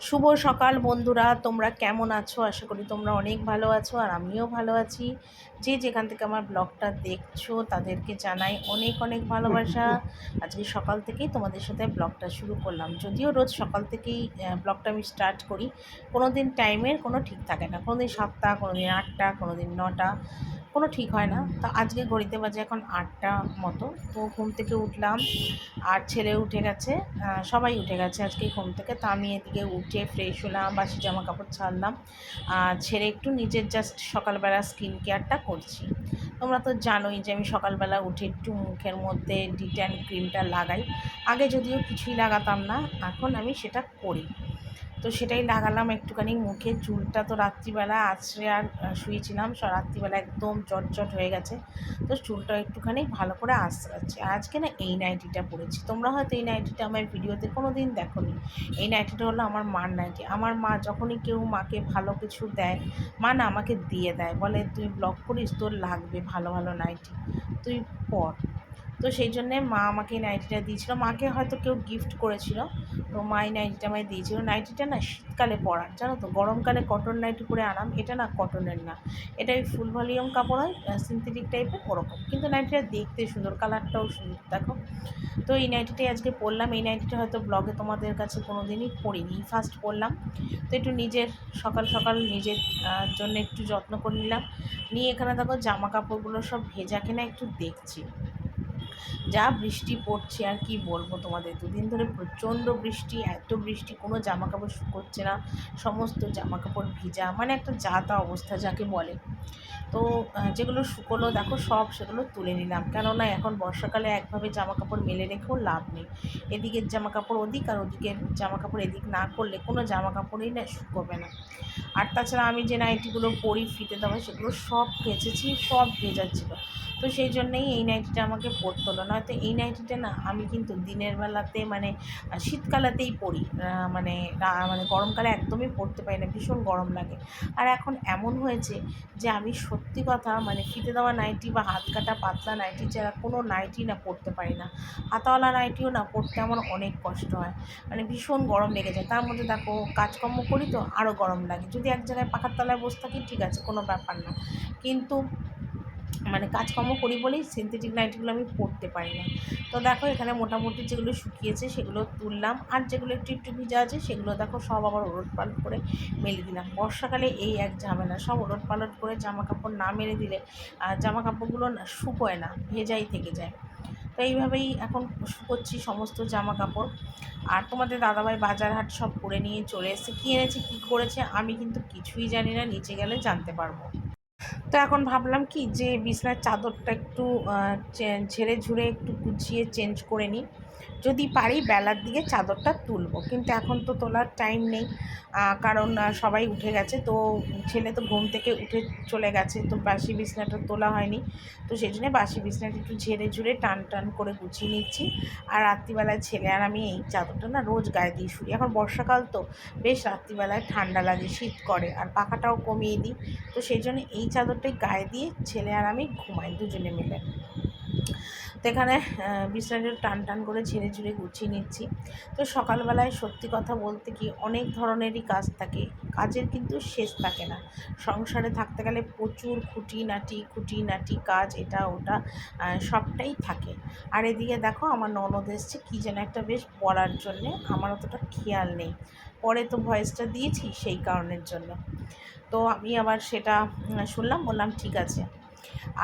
শুভ সকাল বন্ধুরা, তোমরা কেমন আছো? আশা করি তোমরা অনেক ভালো আছো আর আমিও ভালো আছি। যে যেখান থেকে আমার ব্লগটা দেখছ, তাদেরকে জানাই অনেক অনেক ভালোবাসা। আজকে সকাল থেকেই তোমাদের সাথে ব্লগটা শুরু করলাম। যদিও রোজ সকাল থেকেই ব্লগটা আমি স্টার্ট করি কোনো দিন টাইমের কোনো ঠিক থাকে না। কোনো দিন সাতটা কোনো দিন আটটা কোনো দিন নটা। কোনো ঠিক হয় না। তো আজকে ঘড়িতে বাজে এখন আটটা মতো। তো ঘুম থেকে উঠলাম, আর ছেলে উঠে গেছে সবাই উঠে গেছে আজকে ঘুম থেকে। তো আমি এদিকে উঠে ফ্রেশ হলাম, বাসি জামা কাপড় ছাড়লাম। আর ছেড়ে একটু নিজের জাস্ট সকালবেলা স্কিন কেয়ারটা করছি। তোমরা তো জানোই যে আমি সকালবেলা উঠে একটু মুখের মধ্যে ডিট্যান ক্রিমটা লাগাই। আগে যদিও কিছুই লাগাতাম না, এখন আমি সেটা করি। তো সেটাই লাগালাম একটুখানি মুখে। চুলটা তো রাত্রিবেলা আছড়ে আর শুয়েছিলাম রাত্রিবেলা একদম চটচট হয়ে গেছে। তো চুলটা একটুখানি ভালো করে আঁচড়াচ্ছে আজকে না এই নাইটিটা পরেছি। তোমরা হয়তো এই নাইটিটা আমার ভিডিওতে কোনো দিন দেখো এই নাইটিটা হলো আমার মার নাইটি। আমার মা যখনই কেউ মাকে ভালো কিছু দেয়, মা না আমাকে দিয়ে দেয়। বলে, তুই ব্লগ করিস, তোর লাগবে ভালো ভালো নাইটি। তুই পর। তো সেই জন্যে মা আমাকে এই নাইটিটা দিয়েছিলো। মাকে হয়তো কেউ গিফট করেছিল, তো মা এই নাইটিটা আমায় দিয়েছিল। নাইটিটা না শীতকালে পরার জানো তো? গরমকালে কটন নাইটি পরে আরাম এটা না কটনের না। এটা ওই ফুল ভলিউম কাপড় হয় সিনথেটিক টাইপের ওরকম। কিন্তু নাইটিটা দেখতে সুন্দর কালারটাও সুন্দর, দেখো। তো এই নাইটিটাই আজকে পরলাম। এই নাইটিটা হয়তো ব্লগে তোমাদের কাছে কোনো দিনই পড়িনি ফার্স্ট পরলাম। তো একটু নিজের, সকাল সকাল নিজের জন্য একটু যত্ন করে নিলাম। নিয়ে এখানে দেখো জামা কাপড়গুলো সব ভেজা কিনা একটু দেখছি। যা বৃষ্টি পড়ছে আর কি বলব তোমাদের? দুদিন ধরে প্রচণ্ড বৃষ্টি, এত বৃষ্টি, কোনো জামা কাপড় শুকোচ্ছে না। সমস্ত জামা কাপড় ভিজা মানে একটা যাতা অবস্থা যাকে বলে। তো যেগুলো শুকোলো, দেখো সব সেগুলো তুলে নিলাম। কেননা এখন বর্ষাকালে একভাবে জামা কাপড় মেলে রেখেও লাভ নেই। এদিকের জামা কাপড় ওদিক আর ওদিকের জামা কাপড় এদিক না করলে কোনো জামা কাপড়ই না শুকোবে না। আর তাছাড়া আমি যে নাইটিগুলো পরি ফিতে দেওয়া, সেগুলো সব ভেজেছি সব ভেজা ছিল তো সেই জন্যেই এই নাইটিটা আমাকে পরতে হলো। নয়তো এই নাইটিটা না আমি কিন্তু দিনের বেলাতে মানে শীতকালাতেই পরি মানে মানে গরমকালে একদমই পরতে পারি না, ভীষণ গরম লাগে। আর এখন এমন হয়েছে যে আমি সত্যি কথা মানে ফিতে দেওয়া নাইটি বা হাত কাটা পাতলা নাইটি ছাড়া কোনো নাইটি না পরতে পারি না। হাতাওয়ালা নাইটিও না পরতে আমার অনেক কষ্ট হয়। মানে ভীষণ গরম লেগে যায়। তার মধ্যে দেখো কাজকর্ম করি তো আরও গরম লাগে। যদি এক জায়গায় পাখার তলায় বসে থাকি, ঠিক আছে, কোনো ব্যাপার না। কিন্তু মানে কাজকর্ম করি বলেই সিনথেটিক নাইটিগুলো আমি পরতে পারি না। তো দেখো এখানে মোটামুটি যেগুলো শুকিয়েছে সেগুলো তুললাম। আর যেগুলো একটু একটু ভিজা আছে সেগুলো দেখো সব আবার ওলট পালট করে মেলে দিলাম। বর্ষাকালে এই এক ঝামেলা, সব ওলট পালট করে জামা কাপড় না মেলে দিলে জামা কাপড়গুলো না শুকোয় না, ভেজাই থেকে যায়। তো এইভাবেই এখন শুকোচ্ছি সমস্ত জামা কাপড়। আর তোমাদের দাদাভাই বাজার হাট সব করে নিয়ে চলে এসেছে। কী এনেছে, কী করেছে, আমি কিন্তু কিছুই জানি না, নিচে গেলে জানতে পারব। তো এখন ভাবলাম কি যে বিছনার চাদরটা একটু ঝেড়ে ঝুড়ে একটু গুছিয়ে চেঞ্জ করে নিই। যদি পারি বেলার দিকে চাদরটা তুলবো। কিন্তু এখন তো তোলার টাইম নেই। কারণ সবাই উঠে গেছে। তো ছেলে তো ঘুম থেকে উঠে চলে গেছে। তো বাসি বিছনাটা তোলা হয়নি। তো সেই জন্য বাসি বিছনাটা একটু ঝেড়ে ঝুড়ে টান টান করে গুছিয়ে নিচ্ছি। আর রাত্রিবেলায় ছেলে আর আমি এই চাদরটা না রোজ গায়ে দিয়ে শুই। এখন বর্ষাকাল তো, বেশ রাত্রিবেলায় ঠান্ডা লাগে, শীত করে। আর পাখাটাও কমিয়ে দিই। তো সেই জন্য এই চাদরটাই গায়ে দিয়ে ছেলে আর আমি ঘুমাই দুজনে মিলে। এখানে বিছানাটা টান টান করে ঝেড়ে ঝুড়ে গুছিয়ে নিচ্ছি। তো সকালবেলায় সত্যি কথা বলতে কি, অনেক ধরনেরই কাজ থাকে। কাজের কিন্তু শেষ থাকে না। সংসারে থাকতে গেলে প্রচুর খুঁটিনাটি খুঁটিনাটি কাজ, এটা, ওটা সবটাই থাকে। আর এদিকে দেখো, আমার ননদ এসছে, কী যেন একটা বেশ পড়ার জন্যে, আমার অতটা খেয়াল নেই। পরে তো ভয়েসটা দিয়েছি সেই কারণের জন্য। তো আমি আবার সেটা শুনলাম, বললাম, ঠিক আছে।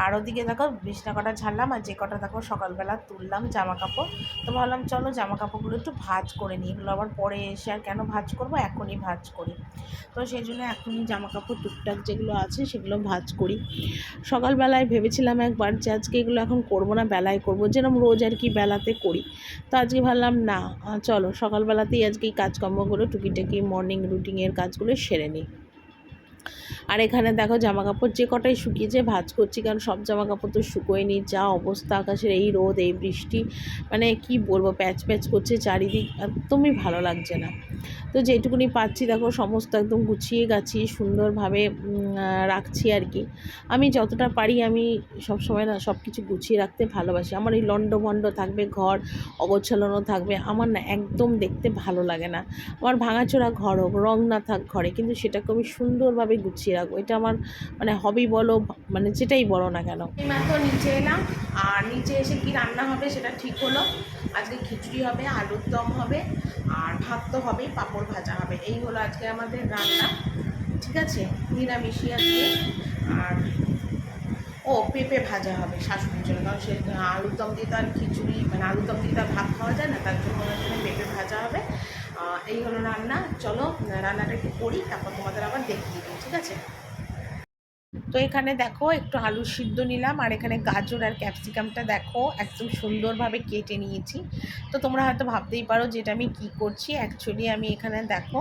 আর ওদিকে দেখো বিছনা কটা ঝাড়লাম আর যে কটা দেখো সকালবেলা তুললাম জামা কাপড় তো ভাবলাম চলো জামা কাপড়গুলো একটু ভাজ করে নিই। এগুলো আবার পরে এসে আর কেন ভাজ করব? এখনই ভাজ করি। তো সেই জন্য এখনই জামা কাপড় টুকটাক যেগুলো আছে সেগুলো ভাজ করি। সকালবেলায় ভেবেছিলাম একবার যে আজকে এগুলো এখন করব না, বেলায় করব। যেরকম রোজ আর কি বেলাতে করি। তো আজকে ভাবলাম না চলো সকালবেলাতেই আজকে এই কাজকর্মগুলো টুকিটাকি মর্নিং রুটিনের কাজগুলো সেরে নিই। আর এখানে দেখো জামা কাপড় যে কটাই শুকিয়েছে, ভাজ করছি কারণ সব জামা কাপড় তো শুকোয়নি যা অবস্থা আকাশের, এই রোদ, এই বৃষ্টি মানে কি বলব, প্যাচ প্যাচ করছে চারিদিক, একদমই ভালো লাগছে না। তো যেটুকুনি পাচ্ছি দেখো, সমস্ত একদম গুছিয়ে গাছি সুন্দরভাবে রাখছি আর কি। আমি যতটা পারি আমি সব সময় না সব কিছু গুছিয়ে রাখতে ভালোবাসি। আমার এই লন্ড ভন্ড থাকবে, ঘর অগোছালানো থাকবে, আমার না একদম দেখতে ভালো লাগে না। আমার ভাঙাচোরা ঘর হোক, রং না থাক ঘরে, কিন্তু সেটাকে আমি সুন্দরভাবে গুছিয়ে রাখব। এটা আমার মানে হবি বলো মানে যেটাই বলো না কেন। মাত্র নিচে এলাম, আর নিচে এসে কি রান্না হবে সেটা ঠিক হলো। আজকে খিচুড়ি হবে, আলুর দম হবে, আর ভাত তো হবেই, পাঁপড় ভাজা হবে। এই হলো আজকে আমাদের রান্না। ঠিক আছে? নিরামিষই আজকে। আর ও পেঁপে ভাজা হবে, শাশুড়ির জন্য। কারণ সে আলুর দম দিয়ে তো আর খিচুড়ি মানে আলুর দম দিয়ে তো আর ভাত খাওয়া যায় না তার জন্য ওনার জন্য পেঁপে ভাজা হবে এই হলো রান্না। চলো রান্নাটা একটু করি তারপর তোমাদের আবার দেখিয়ে দিই ঠিক আছে? তো এখানে দেখো একটু আলু সিদ্ধ নিলাম, আর এখানে গাজর আর ক্যাপসিকামটা দেখো একদম সুন্দরভাবে কেটে নিয়েছি। তো তোমরা হয়তো ভাবতেই পারো যেটা আমি কি করছি। অ্যাকচুয়ালি আমি এখানে দেখো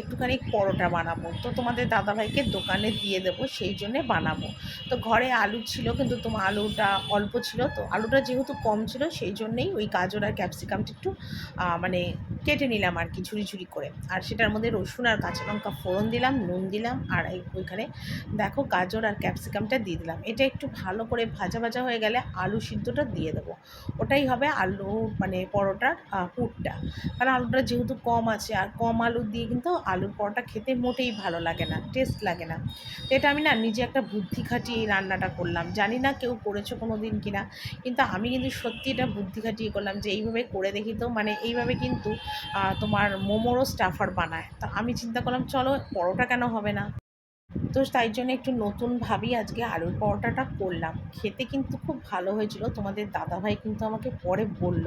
একটুখানি পরোটা বানাবো। তো তোমাদের দাদাভাইকে দোকানে দিয়ে দেবো, সেই জন্যে বানাবো। তো ঘরে আলু ছিল, কিন্তু তোমার আলুটা অল্প ছিল। তো আলুটা যেহেতু কম ছিল, সেই জন্যেই ওই গাজর আর ক্যাপসিকামটা একটু মানে কেটে নিলাম আর কি ঝুড়ি ঝুড়ি করে। আর সেটার মধ্যে রসুন আর কাঁচা লঙ্কা ফোড়ন দিলাম, নুন দিলাম, আর ওইখানে দেখো গাজর আর ক্যাপসিকামটা দিয়ে দিলাম। এটা একটু ভালো করে ভাজা ভাজা হয়ে গেলে আলু সিদ্ধটা দিয়ে দেবো। ওটাই হবে আলু মানে পরোটার পুরটা। কারণ আলুটা যেহেতু কম আছে আর কম আলু দিয়ে কিন্তু আলুর পরোটা খেতে মোটেই ভালো লাগে না টেস্ট লাগে না। তো এটা আমি না নিজে একটা বুদ্ধি খাটিয়ে রান্নাটা করলাম। জানি না কেউ করেছ কোনো দিন কিনা, কিন্তু আমি কিন্তু সত্যি এটা বুদ্ধি খাটিয়ে করলাম যে এইভাবে করে দেখি তো মানে এইভাবে কিন্তু তোমার মোমোরও স্টাফার বানায়। তো আমি চিন্তা করলাম, চলো পরোটা কেন হবে না? তো তাই জন্য একটু নতুনভাবেই আজকে আলুর পরোটাটা করলাম। খেতে কিন্তু খুব ভালো হয়েছিল। তোমাদের দাদাভাই কিন্তু আমাকে পরে বলল।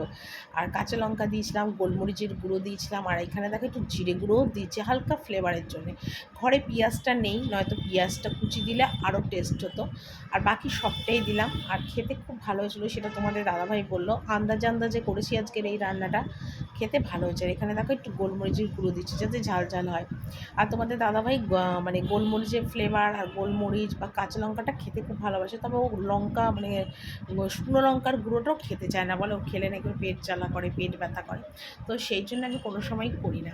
আর কাঁচা লঙ্কা দিয়েছিলাম, গোলমরিচের গুঁড়ো দিয়েছিলাম, আর এখানে দেখো একটু জিরে গুঁড়োও দিয়েছে, হালকা ফ্লেভারের জন্য। ঘরে পেঁয়াজটা নেই, নয়তো পেঁয়াজটা কুচি দিলে আরও টেস্ট হতো। আর বাকি সবটাই দিলাম। আর খেতে খুব ভালো হয়েছিলো সেটা তোমাদের দাদাভাই বলল। আন্দাজে আন্দাজে করেছি আজকের এই রান্নাটা। খেতে ভালো হয়েছে আর এখানে দেখো একটু গোলমরিচের গুঁড়ো দিচ্ছি যাতে ঝাল ঝাল হয়। আর তোমাদের দাদাভাই মানে গোলমরিচের ফ্লেভার আর গোলমরিচ বা কাঁচা লঙ্কাটা খেতে খুব ভালোবাসে। তবে ও লঙ্কা মানে শুকনো লঙ্কার গুঁড়োটাও খেতে চায় না। বলে ও খেলে নাকি পেট জ্বালা করে, পেট ব্যথা করে। তো সেই জন্য আমি কোনো সময় করি না।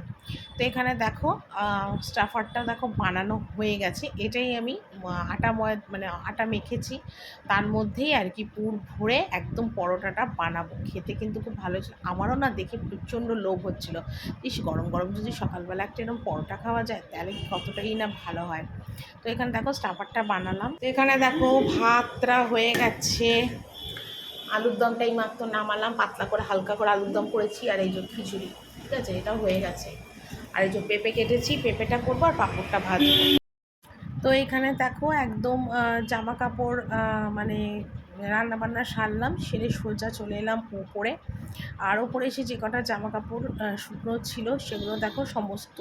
তো এখানে দেখো স্টাফারটা দেখো বানানো হয়ে গেছে। এটাই আমি আটা ময় মানে আটা মেখেছি। তার মধ্যেই আর কি পুর ভরে একদম পরোটাটা বানাবো। খেতে কিন্তু খুব ভালো ছিল আমারও না দেখে প্রচণ্ড লোভ হচ্ছিল। ইস, গরম গরম যদি সকালবেলা একটা এরকম পরোটা খাওয়া যায়, তাহলে কতটাই না ভালো হয়? তো এখানে দেখো স্টাফারটা বানালাম। তো এখানে দেখো ভাতটা হয়ে গেছে। আলুর দমটাই মাত্র নামালাম, পাতলা করে হালকা করে আলুর দম করেছি আর এই যে খিচুড়ি, ঠিক আছে? এটাও হয়ে গেছে। আর এই যে পেঁপে কেটেছি, পেঁপেটা করব আর পাঁপড়টা ভাজবো। তো এখানে দেখো একদম জামা কাপড় মানে রান্নাবান্না সারলাম, সেরে সোজা চলে এলাম উপরে। আর ওপরে এসে যে কটা জামা কাপড় শুকনো ছিল সেগুলো দেখো সমস্ত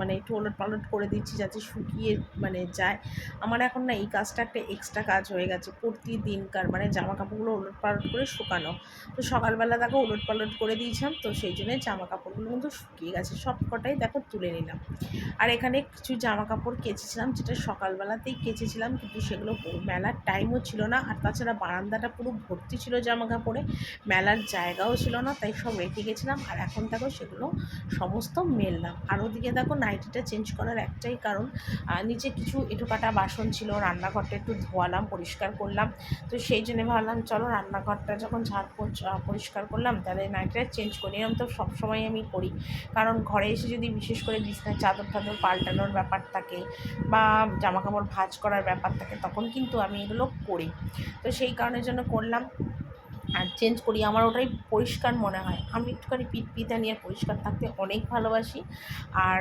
মানে একটু ওলট পালট করে দিচ্ছি যাতে শুকিয়ে মানে যায়। আমার এখন না এই কাজটা একটা এক্সট্রা কাজ হয়ে গেছে প্রতিদিনকার মানে জামা কাপড়গুলো ওলট পালট করে শুকানো। তো সকালবেলা দেখো ওলট পালট করে দিয়েছিলাম, তো সেই জন্যে জামা কাপড়গুলো কিন্তু শুকিয়ে গেছে। সব কটাই দেখো তুলে নিলাম। আর এখানে কিছু জামা কাপড় কেচেছিলাম, যেটা সকালবেলাতেই কেচেছিলাম, কিন্তু সেগুলো মেলার টাইমও ছিল না। আর তাছাড়া বারান্দাটা পুরো ভর্তি ছিল জামা কাপড়ে মেলার জায়গাও ছিল না, তাই সব রেখে গেছিলাম। আর এখন দেখো সেগুলো সমস্ত মেললাম। আর ওদিকে দেখো নাইটিটা চেঞ্জ করার একটাই কারণ নিচে কিছু কাটা বাসন ছিল, রান্নাঘরটা একটু ধোয়ালাম, পরিষ্কার করলাম। তো সেই জন্য ভাবলাম, চলো রান্নাঘরটা যখন ঝাড় পরিষ্কার করলাম, তাহলে নাইটিটা চেঞ্জ করি এরকম তো সবসময় আমি করি। কারণ ঘরে এসে যদি বিশেষ করে বিছনায় চাদর টাদর পাল্টানোর ব্যাপার থাকে বা জামাকাপড় ভাজ করার ব্যাপার থাকে, তখন কিন্তু আমি এগুলো করি। তো সেই কারণের জন্য করলাম। আর চেঞ্জ করি আমার ওটাই পরিষ্কার মনে হয়। আমি একটুখানি পিট পিতা নিয়ে পরিষ্কার থাকতে অনেক ভালোবাসি। আর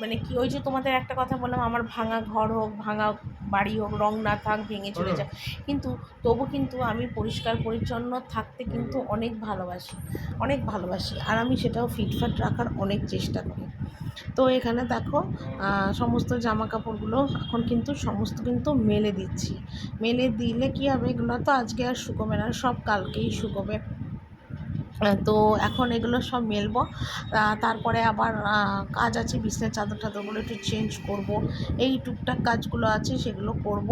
মানে কি ওই যে তোমাদের একটা কথা বললাম আমার ভাঙা ঘর হোক ভাঙা বাড়ি হোক রং না থাক ভেঙে চলে যাক। কিন্তু তবু কিন্তু আমি পরিষ্কার পরিচ্ছন্ন থাকতে কিন্তু অনেক ভালোবাসি অনেক ভালোবাসি। আর আমি সেটাও ফিটফাট রাখার অনেক চেষ্টা করি। তো এখানে দেখো সমস্ত জামা কাপড়গুলো এখন কিন্তু সমস্ত কিন্তু মেলে দিচ্ছি। মেলে দিলে কি হবে? এগুলো তো আজকে আর শুকোবে না, সব কালকেই শুকোবে। তো এখন এগুলো সব মেলবো। তারপরে আবার কাজ আছে বিছনার চাদর টাদরগুলো একটু চেঞ্জ করব। এই টুকটাক কাজগুলো আছে, সেগুলো করব।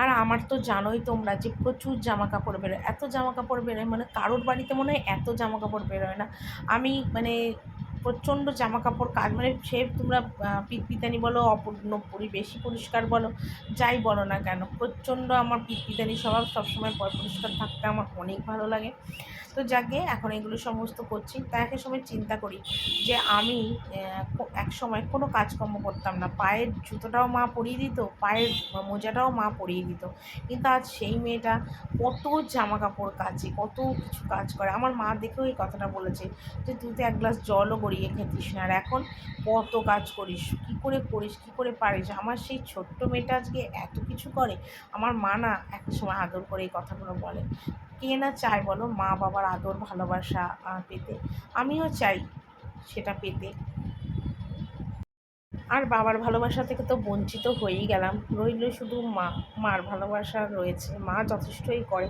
আর আমার তো জানোই তোমরা যে প্রচুর জামা কাপড় বেরোয়। এত জামা কাপড় বেরোয় মানে কারোর বাড়িতে মনে হয় এত জামা কাপড় বেরোয় না। আমি মানে প্রচণ্ড জামা কাপড় কাজ মানে সে তোমরা পিতপিতানি বলো, অপূর্ণ পরি বেশি পরিষ্কার বলো, যাই বলো না কেন, প্রচণ্ড আমার পিতপিতানি স্বভাব সবসময় পরিষ্কার থাকতে আমার অনেক ভালো লাগে। তো যাকে, এখন এগুলো সমস্ত করছি তা এক সময় চিন্তা করি যে আমি এক সময় কোনো কাজকর্ম করতাম না, পায়ের জুতোটাও মা পরিয়ে দিত, পায়ের মোজাটাও মা পরিয়ে দিত, কিন্তু আজ সেই মেয়েটা কত জামা কাপড় কাচে, কত কিছু কাজ করে, আমার মা দেখেও এই কথাটা বলেছে যে, তুই তো এক গ্লাস জলও গড়িয়ে খেতিস না। আর এখন কত কাজ করিস, কী করে করিস, কী করে পারিস? আমার সেই ছোট্ট মেয়েটা আজকে এত কিছু করে, আমার মা না এক সময় আদর করে এই কথাগুলো বলে। কে না চায় বলো, মা বাবার আদর, ভালোবাসা পেতে। আমিও চাই সেটা পেতে। আর বাবার ভালোবাসা থেকে তো বঞ্চিত হয়েই গেলাম। রইল শুধু মা, মার ভালোবাসা রয়েছে। মা যথেষ্টই করে,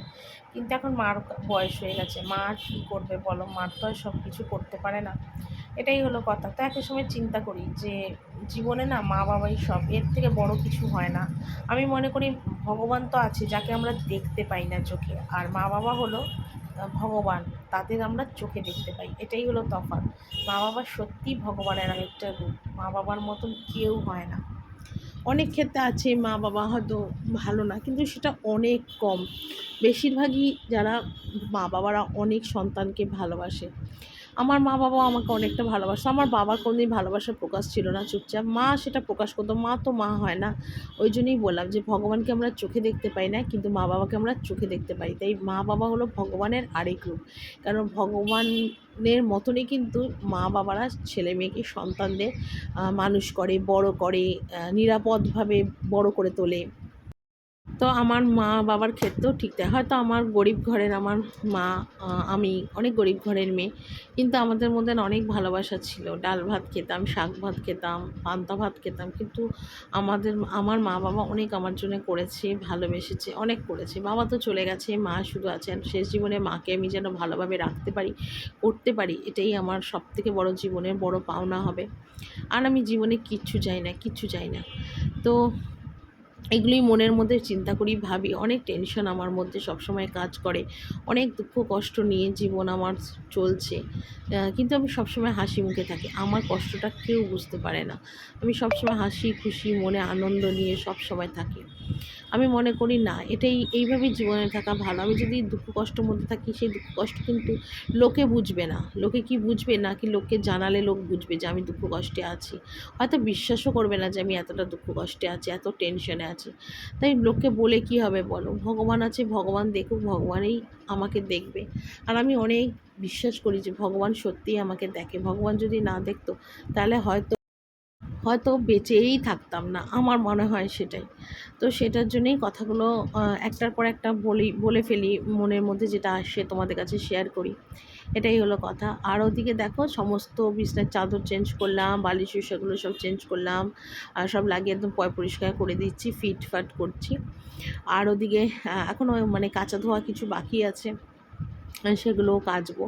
কিন্তু এখন মার বয়স হয়ে গেছে। মা কী করবে বলো? মার তো সব কিছু করতে পারে না। এটাই হলো কথা। তো একই সময় চিন্তা করি যে, জীবনে না মা বাবাই সব, এর থেকে বড় কিছু হয় না। আমি মনে করি ভগবান তো আছে, যাকে আমরা দেখতে পাই না চোখে। আর মা বাবা হলো ভগবান, তাদের আমরা চোখে দেখতে পাই। এটাই হলো তফাৎ। মা বাবা সত্যিই ভগবানের আরেকটা রূপ। মা বাবার মতন কেউ হয় না। অনেক ক্ষেত্রে আছে মা বাবা হয়তো ভালো না, কিন্তু সেটা অনেক কম। বেশিরভাগই যারা মা বাবারা অনেক সন্তানকে ভালোবাসে। আমার মা বাবা আমাকে অনেকটা ভালোবাসে আমার বাবার কোনোদিন ভালোবাসার প্রকাশ ছিল না, চুপচাপ। মা সেটা প্রকাশ করতো। মা তো মা হয় না। ওই জন্যই বললাম যে, ভগবানকে আমরা চোখে দেখতে পাই না, কিন্তু মা বাবাকে আমরা চোখে দেখতে পাই। তাই মা বাবা হলো ভগবানের আরেক রূপ। কারণ ভগবানের মতনই কিন্তু মা বাবারা ছেলে মেয়েকে সন্তানদের মানুষ করে, বড় করে নিরাপদভাবে বড় করে তোলে। তো আমার মা বাবার ক্ষেত্রেও ঠিক তাই। হয়তো আমার গরিব ঘরের আমার মা আমি অনেক গরিব ঘরের মেয়ে, কিন্তু আমাদের মধ্যে অনেক ভালোবাসা ছিল। ডাল ভাত খেতাম, শাক ভাত খেতাম, পান্তা ভাত খেতাম, কিন্তু আমাদের, আমার মা বাবা অনেক আমার জন্য করেছে, ভালোবেসেছে, অনেক করেছে। বাবা তো চলে গেছে, মা শুধু আছেন। শেষ জীবনে মাকে আমি যেন ভালোভাবে রাখতে পারি, করতে পারি, এটাই আমার সবথেকে বড় জীবনের বড় পাওনা হবে। আর আমি জীবনে কিচ্ছু চাই না, কিচ্ছু চাই না। তো এগুলোই মনের মধ্যে চিন্তা করি, ভাবি। অনেক টেনশন আমার মধ্যে সবসময় কাজ করে। অনেক দুঃখ, কষ্ট নিয়ে জীবন আমার চলছে। কিন্তু আমি সবসময় হাসি মুখে থাকি। আমার কষ্টটা কেউ বুঝতে পারে না। আমি সবসময় হাসি, খুশি, মনে আনন্দ নিয়ে সবসময় থাকি। আমি মনে করি না, এটাই এইভাবেই জীবনে থাকা ভালো। আমি যদি দুঃখ কষ্টের মধ্যে থাকি, সেই দুঃখ কষ্ট কিন্তু লোকে বুঝবে না। লোকে কি বুঝবে না কি লোককে জানালে লোক বুঝবে যে আমি দুঃখ কষ্টে আছি। হয়তো বিশ্বাসও করবে না যে আমি এতটা দুঃখ কষ্টে আছি, এত টেনশনে আছি। তাই লোককে বলে কি হবে বলো? ভগবান আছে, ভগবান দেখুক, ভগবানই আমাকে দেখবে। আর আমি অনেক বিশ্বাস করি যে ভগবান সত্যিই আমাকে দেখে। ভগবান যদি না দেখতো, তাহলে হয়তো হয়তো বেঁচেই থাকতাম না, আমার মনে হয় সেটাই। তো সেটার জন্যই কথাগুলো একটার পর একটা বলি, বলে ফেলি, মনের মধ্যে যেটা আসে তোমাদের কাছে শেয়ার করি। এটাই হলো কথা। আর ওদিকে দেখো, সমস্ত বিছনার চাদর চেঞ্জ করলাম, বালিশ সেগুলো সব চেঞ্জ করলাম, আর সব লাগিয়ে একদম পয় পরিষ্কার করে দিচ্ছি, ফিট ফাট করছি। আর ওদিকে এখনও মানে কাঁচা ধোয়া কিছু বাকি আছে। আহ, সেগুলোও কাচবো।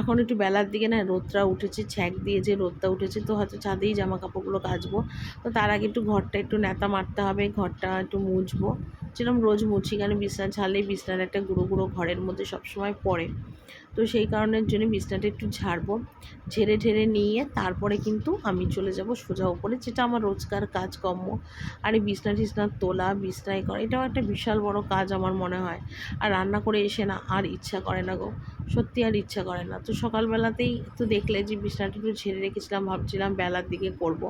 এখন একটু বেলার দিকে না রোদটা উঠেছে ছ্যাঁক দিয়ে যে রোদটা উঠেছে তো হয়তো ছাদেই জামা কাপড়গুলো কাচবো। তো তার আগে একটু ঘরটা একটু নেতা মারতে হবে ঘরটা একটু মুছবো। যেরকম রোজ মুছিখানে বিছনা ঝালে বিছনার একটা গুঁড়ো গুঁড়ো ঘরের মধ্যে সবসময় পড়ে। তো সেই কারণের জন্য বিছনাটা একটু ঝাড়বো, ঝেড়ে ঢেড়ে নিয়ে তারপরে কিন্তু আমি চলে যাব সোজা ওপরে যেটা আমার রোজকার কাজকর্ম। আর এই বিছনা টিছনা তোলা, বিছনায় করা, এটাও একটা বিশাল বড় কাজ আমার মনে হয়। আর রান্না করে এসে না আর ইচ্ছা করে না গো। সত্যি আর ইচ্ছা করে না। তো সকালবেলাতেই তো দেখলে যে বিছনাটা একটু ঝেড়ে রেখেছিলাম, ভাবছিলাম বেলার দিকে করব।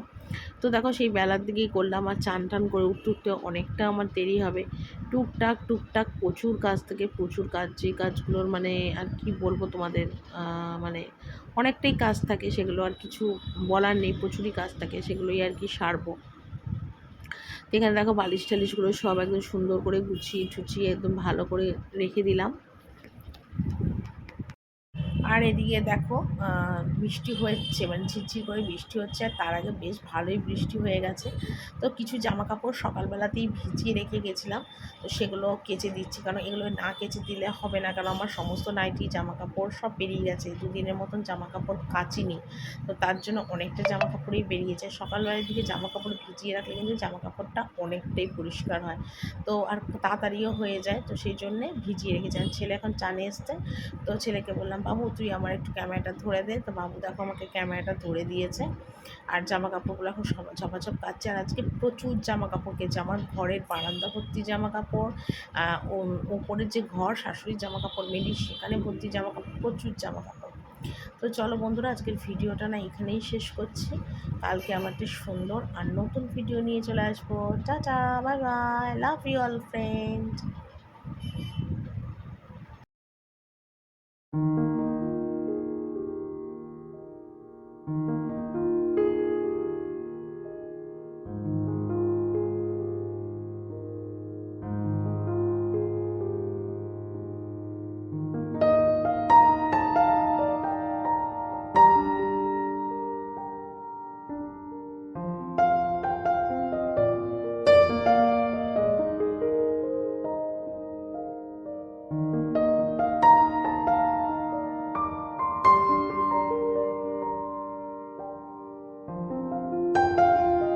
তো দেখো সেই বেলার দিকেই করলাম আর চান টান করে উঠতে উঠতে অনেকটা আমার দেরি হবে। টুকটাক টুকটাক প্রচুর কাজ থেকে, প্রচুর কাজ, যে কাজগুলোর মানে আর কি বলব তোমাদের মানে অনেকটাই কাজ থাকে সেগুলো আর কিছু বলার নেই, প্রচুরই কাজ থাকে সেগুলোই আর কি সারবো। এখানে দেখো বালিশ টালিশগুলো সব একদম সুন্দর করে গুছিয়ে টুচিয়ে একদম ভালো করে রেখে দিলাম। আর এদিকে দেখো বৃষ্টি হচ্ছে মানে ঝিরঝির করে বৃষ্টি হচ্ছে, আর তার আগে বেশ ভালোই বৃষ্টি হয়ে গেছে। তো কিছু জামা কাপড় সকালবেলাতেই ভিজিয়ে রেখে গেছিলাম, তো সেগুলো কেচে দিচ্ছি, কারণ এগুলো না কেচে দিলে হবে না, কারণ আমার সমস্ত নাইটি জামা কাপড় সব বেরিয়ে গেছে, দুদিনের মতন জামা কাপড় কাচিনি, তো তার জন্য অনেকটা জামা কাপড়ই বেরিয়েছে সকালবেলার দিকে জামা কাপড় ভিজিয়ে রাখলে কিন্তু জামা কাপড়টা অনেকটাই পরিষ্কার হয়, তো আর তাড়াতাড়িও হয়ে যায়, তো সেই জন্যে ভিজিয়ে রেখেছি। ছেলে এখন চানে এসছে, তো ছেলেকে বললাম, বাবু তুই আমার একটু ক্যামেরাটা ধরে দে। তো বাবু দেখো আমাকে ক্যামেরাটা ধরে দিয়েছে। আর জামা কাপড়গুলো এখন ঝপাঝপ কাচ্ছে আর আজকে প্রচুর জামা কাপড় কেছে আমার ঘরের বারান্দা ভর্তি জামা কাপড় ওপরের যে ঘর, শাশুড়ির জামা কাপড় মেলি সেখানে ভর্তি জামা কাপড় প্রচুর জামা কাপড় তো চলো বন্ধুরা, আজকের ভিডিওটা না এখানেই শেষ করছি। কালকে আমার একটি সুন্দর আর নতুন ভিডিও নিয়ে চলে আসব। Tata, bye bye love you all friend thank you